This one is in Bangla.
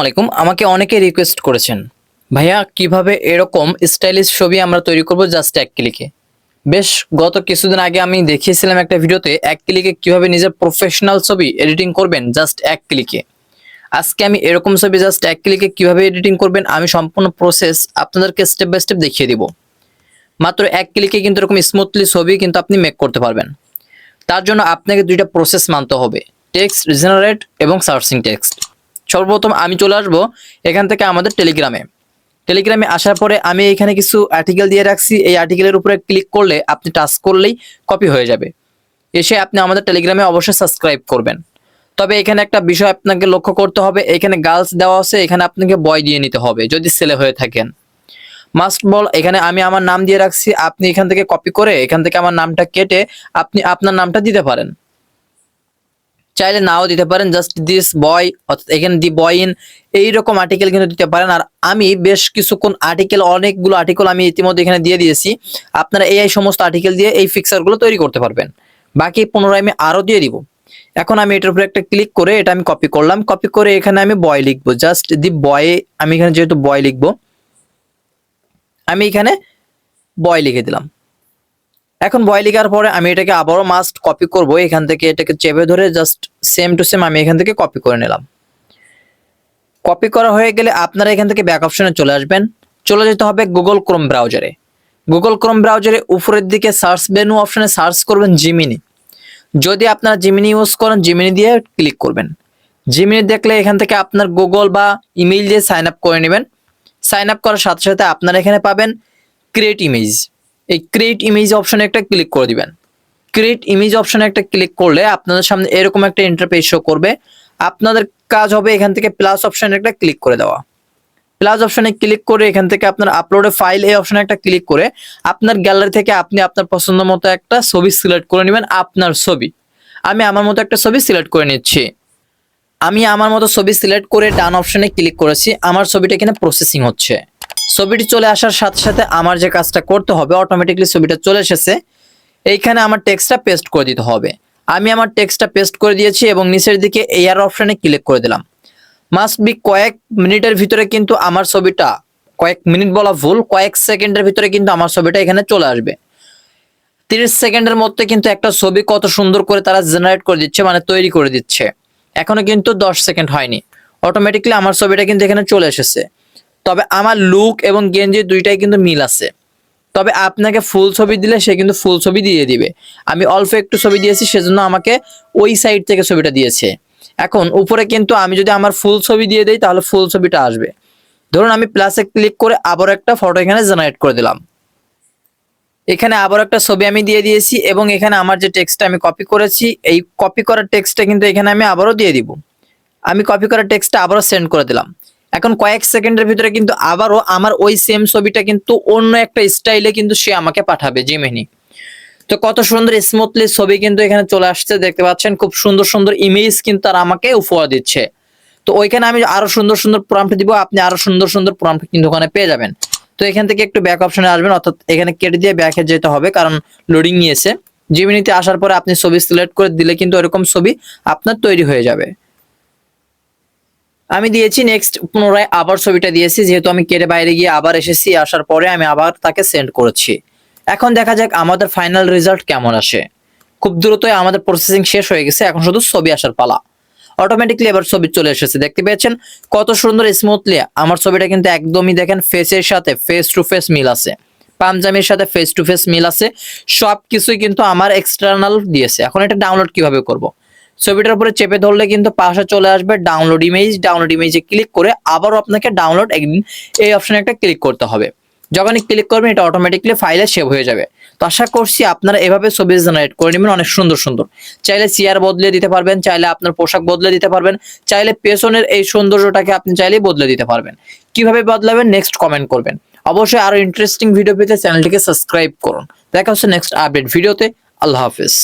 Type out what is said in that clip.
আলাইকুম, আমাকে অনেকে রিকোয়েস্ট করেছেন। ভাইয়া, কীভাবে এরকম স্টাইলিশ ছবি আমরা তৈরি করব? জাস্ট এক ক্লিকে বেশ, গত কিছুদিন আগে আমি দেখিয়েছিলাম একটা ভিডিওতে এক ক্লিকে কীভাবে নিজের প্রফেশনাল ছবি এডিটিং করবেন? জাস্ট এক ক্লিকে আজকে আমি এরকম ছবি জাস্ট এক ক্লিকে কীভাবে এডিটিং করবেন? আমি সম্পূর্ণ প্রসেস আপনাদেরকে স্টেপ বাই স্টেপ দেখিয়ে দিব। মাত্র এক ক্লিকে কিন্তু এরকম স্মুথলি ছবি কিন্তু আপনি মেক করতে পারবেন। তার জন্য আপনাকে দুইটা প্রসেস মানতে হবে। টেক্সট জেনারেট এবং সার্চিং টেক্সট সর্বপ্রথম আমি চলে আসব এখান থেকে আমাদের টেলিগ্রামে টেলিগ্রামে আসার পরে আমি এখানে কিছু আর্টিকেল দিয়ে রাখছি। এই আর্টিকেলের উপরে ক্লিক করলে আপনি টাচ করলেই কপি হয়ে যাবে। এসে আপনি আমাদের টেলিগ্রামে অবশ্যই সাবস্ক্রাইব করবেন। তবে এখানে একটা বিষয় আপনাকে লক্ষ্য করতে হবে। এখানে গার্লস দেওয়া আছে, এখানে আপনাকে বয় দিয়ে নিতে হবে, যদি ছেলে হয়ে থাকেন। মাস্ট বল, এখানে আমি আমার নাম দিয়ে রাখছি। আপনি এখান থেকে কপি করে এখান থেকে আমার নামটা কেটে আপনি আপনার নামটা দিতে পারেন। চাইলে নাও দিতে পারেন জাস্ট দিস বয় অর্থাৎ এখানে দি বয় ইন এইরকম আর্টিকেল কিন্তু দিতে পারেন। আর আমি বেশ কিছুক্ষণ আর্টিকেল অনেকগুলো আর্টিকেল আমি ইতিমধ্যে এখানে দিয়ে দিয়েছি। আপনারা এই সমস্ত আর্টিকেল দিয়ে এই ফিক্সারগুলো তৈরি করতে পারবেন। বাকি পুনরায় আমি আরও দিয়ে দিব। এখন আমি এটার উপরে একটা ক্লিক করে এটা আমি কপি করলাম। কপি করে এখানে আমি বয় লিখব। জাস্ট দি বয়ে আমি এখানে যেহেতু বয় লিখব, আমি এখানে বয় লিখে দিলাম। এখন বয় লেখার পরে আমি এটাকে আবারও মাস্ট কপি করব। এখান থেকে এটাকে চেপে ধরে জাস্ট সেম টু সেম আমি এখান থেকে কপি করে নিলাম। কপি করা হয়ে গেলে আপনারা এখান থেকে ব্যাক অপশনে চলে আসবেন। চলে যেতে হবে গুগল ক্রোম ব্রাউজারে গুগল ক্রোম ব্রাউজারে উপরের দিকে সার্চ মেনু অপশনে সার্চ করবেন জিমিনি যদি আপনারা জিমিনি ইউজ করেন জিমিনি দিয়ে ক্লিক করবেন। জিমিনি দেখলে এখান থেকে আপনার গুগল বা ইমেইল দিয়ে সাইন আপ করে নেবেন। সাইন আপ করার সাথে সাথে আপনারা এখানে পাবেন ক্রিয়েট ইমেজ এই ক্রিয়েট ইমেজ অপশনে একটা ক্লিক করে দিবেন। ক্রিয়েট ইমেজ অপশনে একটা ক্লিক করলে আপনাদের সামনে এরকম একটা ইন্টারফেস শো করবে। আপনাদের কাজ হবে এখান থেকে প্লাস অপশনে একটা ক্লিক করে দেওয়া। প্লাস অপশনে ক্লিক করে এখান থেকে আপনার আপলোডে ফাইল এই অপশনে একটা ক্লিক করে আপনার গ্যালারি থেকে আপনি আপনার পছন্দ মতো একটা ছবি সিলেক্ট করে নেবেন আপনার ছবি। আমি আমার মতো একটা ছবি সিলেক্ট করে নিচ্ছি। আমি আমার মতো ছবি সিলেক্ট করে ডান অপশনে ক্লিক করেছি। আমার ছবিটা এখানে প্রসেসিং হচ্ছে। ছবিটি চলে আসার সাথে সাথে আমার যে কাজটা করতে হবে অটোমেটিকলি ছবিটা চলে এসেছে। এইখানে আমার টেক্সটটা পেস্ট করে দিতে হবে। আমি আমার টেক্সটটা পেস্ট করে দিয়েছি এবং নিচের দিকে এয়ার অপশনে ক্লিক করে দিলাম। মাস্ট বি কয়েক মিনিটের ভিতরে কিন্তু আমার ছবিটা, কয়েক মিনিট বলা ভুল, কয়েক সেকেন্ডের ভিতরে কিন্তু আমার ছবিটা এখানে চলে আসবে। তিরিশ সেকেন্ডের মধ্যে কিন্তু একটা ছবি কত সুন্দর করে তারা জেনারেট করে দিচ্ছে মানে তৈরি করে দিচ্ছে। এখনও কিন্তু দশ সেকেন্ড হয়নি। অটোমেটিকলি আমার ছবিটা কিন্তু এখানে চলে এসেছে। তবে আমার লুক এবং গেঞ্জি দুইটাই কিন্তু মিল আছে। তবে আপনাকে ফুল ছবি দিলে সে কিন্তু ফুল ছবি দিয়ে দিবে। আমি অল্প একটু ছবি দিয়েছি, সেজন্য আমাকে ওই সাইড থেকে ছবিটা দিয়েছে। এখন উপরে কিন্তু আমি যদি আমার ফুল ছবি দিয়ে দিই, তাহলে ফুল ছবিটা আসবে। ধরুন আমি প্লাসে ক্লিক করে আবার একটা ফটো এখানে জেনারেট করে দিলাম। এখানে আবার একটা ছবি আমি দিয়ে দিয়েছি এবং এখানে আমার যে টেক্সটটা আমি কপি করেছি, এই কপি করা টেক্সটটা কিন্তু এখানে আমি আবারও দিয়ে দিব। আমি কপি করা টেক্সটটা আবারও সেন্ড করে দিলাম। এখন কয়েক সেকেন্ডের ভিতরে কিন্তু আবারও আমার ওই সেম ছবিটা কিন্তু অন্য একটা স্টাইলে কিন্তু সে আমাকে পাঠাবে জিমেনি তো কত সুন্দর স্মুথলি ছবি কিন্তু এখানে চলে আসছে, দেখতে পাচ্ছেন? খুব সুন্দর সুন্দর ইমেজ কিন্তু আর আমাকে উপহার দিচ্ছে। তো ওইখানে আমি আরও সুন্দর সুন্দর প্রম্পট দিব, আপনি আরও সুন্দর সুন্দর প্রম্পট কিন্তু ওখানে পেয়ে যাবেন। তো এখান থেকে একটু ব্যাক অপশনে আসবেন, অর্থাৎ এখানে কেটে দিয়ে ব্যাকে যেতে হবে, কারণ লোডিং নিয়েছে। জিমিনিতে আসার পরে আপনি ছবি সিলেক্ট করে দিলে কিন্তু এরকম ছবি আপনার তৈরি হয়ে যাবে। আমি দিয়েছি নেক্সট পুনরায় আবার ছবিটা দিয়েছি, যেহেতু আমি কেটে বাইরে গিয়ে আবার এসেছি, আসার পরে আমি আবার তাকে সেন্ড করেছি। এখন দেখা যাক আমাদের ফাইনাল রেজাল্ট কেমন আসে। খুব দ্রুতই আমাদের প্রসেসিং শেষ হয়ে গেছে, এখন শুধু ছবি আসার পালা। অটোমেটিকলি এবার ছবি চলে এসেছে, দেখতে পেয়েছেন কত সুন্দর স্মুথলি আমার ছবিটা কিন্তু একদমই দেখেন ফেসের সাথে ফেস টু ফেস মিল আছে। পাঞ্জাবির সাথে ফেস টু ফেস মিল আছে। সব কিছুই কিন্তু আমার এক্সটার্নাল দিয়েছে। এখন এটা ডাউনলোড কীভাবে করব? ছবিটার উপরে চেপে ধরলে কিন্তু পাশে চলে আসবে ডাউনলোড ইমেজ ডাউনলোড ইমেজে ক্লিক করে আবারও আপনাকে ডাউনলোড একদিন এই অপশনে একটা ক্লিক করতে হবে। যখনই ক্লিক করবেন, এটা অটোমেটিকলি ফাইলে সেভ হয়ে যাবে। তো আশা করছি আপনারা এভাবে ছবি জেনারেট করে নেবেন, অনেক সুন্দর সুন্দর। চাইলে চেয়ার বদলে দিতে পারবেন, চাইলে আপনার পোশাক বদলে দিতে পারবেন, চাইলে পেছনের এই সৌন্দর্যটাকে আপনি চাইলে বদলে দিতে পারবেন। কীভাবে বদলাবেন নেক্সট কমেন্ট করবেন। অবশ্যই আরও ইন্টারেস্টিং ভিডিও পেতে চ্যানেলটিকে সাবস্ক্রাইব করুন। দেখা হচ্ছে নেক্সট আপডেট ভিডিওতে আল্লাহ হাফিজ।